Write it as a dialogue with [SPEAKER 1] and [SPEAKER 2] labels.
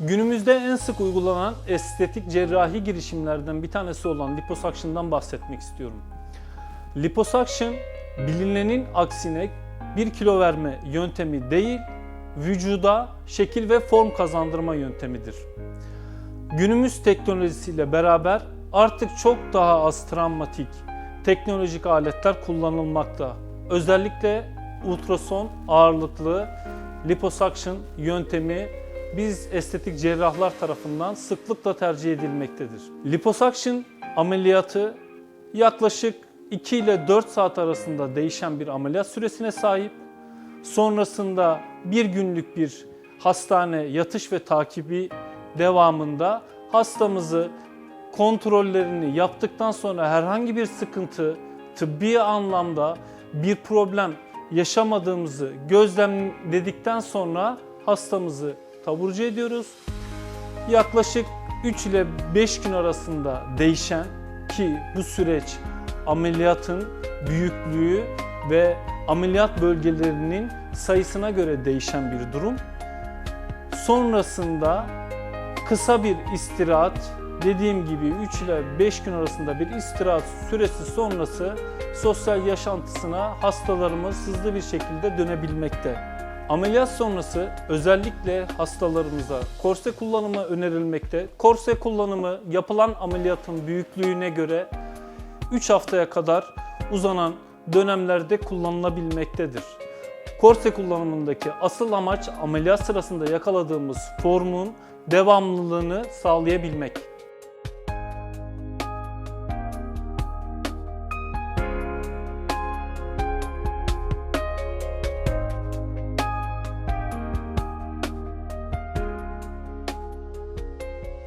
[SPEAKER 1] en sık uygulanan estetik cerrahi girişimlerden bir tanesi olan liposakşından bahsetmek istiyorum. Liposuction bilinenin aksine bir kilo verme yöntemi değil, vücuda şekil ve form kazandırma yöntemidir. Günümüz teknolojisiyle beraber artık çok daha az travmatik teknolojik aletler kullanılmakta. Özellikle ultrason ağırlıklı liposuction yöntemi biz estetik cerrahlar tarafından sıklıkla tercih edilmektedir. Liposuction ameliyatı yaklaşık 2 ile 4 saat arasında değişen bir ameliyat süresine sahip. Sonrasında bir günlük bir hastane yatış ve takibi devamında hastamızı kontrollerini yaptıktan sonra herhangi bir sıkıntı, tıbbi anlamda bir problem yaşamadığımızı gözlemledikten sonra hastamızı taburcu ediyoruz. Yaklaşık 3 ile 5 gün arasında değişen ki bu süreç ameliyatın büyüklüğü ve ameliyat bölgelerinin sayısına göre değişen bir durum. Sonrasında kısa bir istirahat, dediğim gibi 3 ile 5 gün arasında bir istirahat süresi sonrası sosyal yaşantısına hastalarımız hızlı bir şekilde dönebilmekte. Ameliyat sonrası özellikle hastalarımıza korse kullanımı önerilmekte. Korse kullanımı yapılan ameliyatın büyüklüğüne göre 3 haftaya kadar uzanan dönemlerde kullanılabilmektedir. Korse kullanımındaki asıl amaç ameliyat sırasında yakaladığımız formun devamlılığını sağlayabilmek.